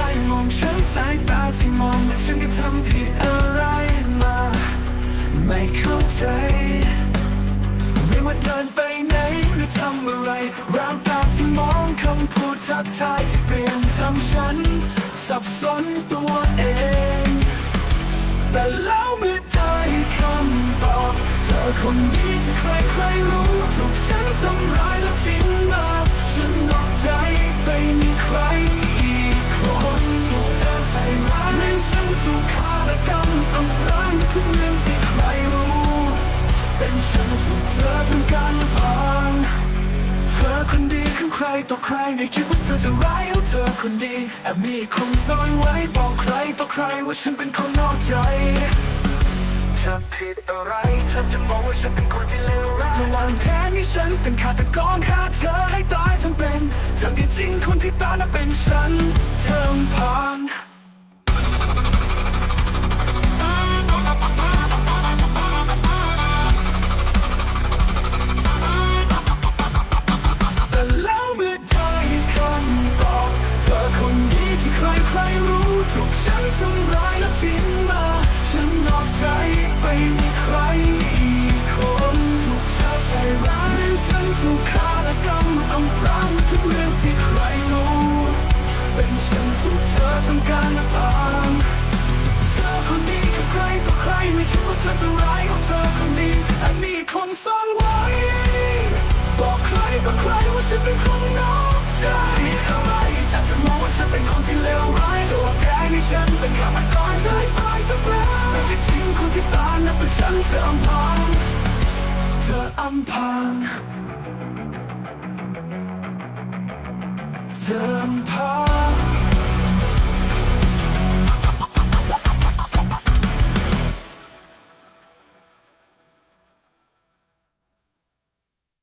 ล้มองฉันสายตาที่มองเหมืฉันก็ทำผิดอะไรมา ไม่เข้าใจ ไม่ว่าเดินไปไหนหรือทำอะไรร่างตาที่มองคำพูดทักทายที่เปลี่ยนทำฉัน สับสนตัวเอง แต่แล้วเมื่อได้คำตอบ เธอคนนี้ใครใครรู้ถูกฉันทำร้าย ต่อใครไม่คิดว่าเธอจะร้ายเอาเธอคนดีแอบมีคงซ่อนไว้บอกใครต่อใครว่าฉันเป็นคนนอกใจฉันผิดอะไรเธอจะมองว่าฉันเป็นคนที่เลวร้ายจะวางแผนให้ฉันเป็นฆาตกรฆ่าเธอให้ตายทั้งเป็นทั้งที่จริงคนที่ตายน่ะเป็นฉันเธอผ่าน ว่าฉันเป็นคนนอกใจอะไรถ้าจะมองว่าฉันเป็นคนที่เลวร้ายตัวแพ้ในฉันเป็นฆาตกรใจตายจะแพ้แต่ที่จริงคนที่ตายนั้นเป็นฉันเธออำพรางเธออำพรางเธออำพราง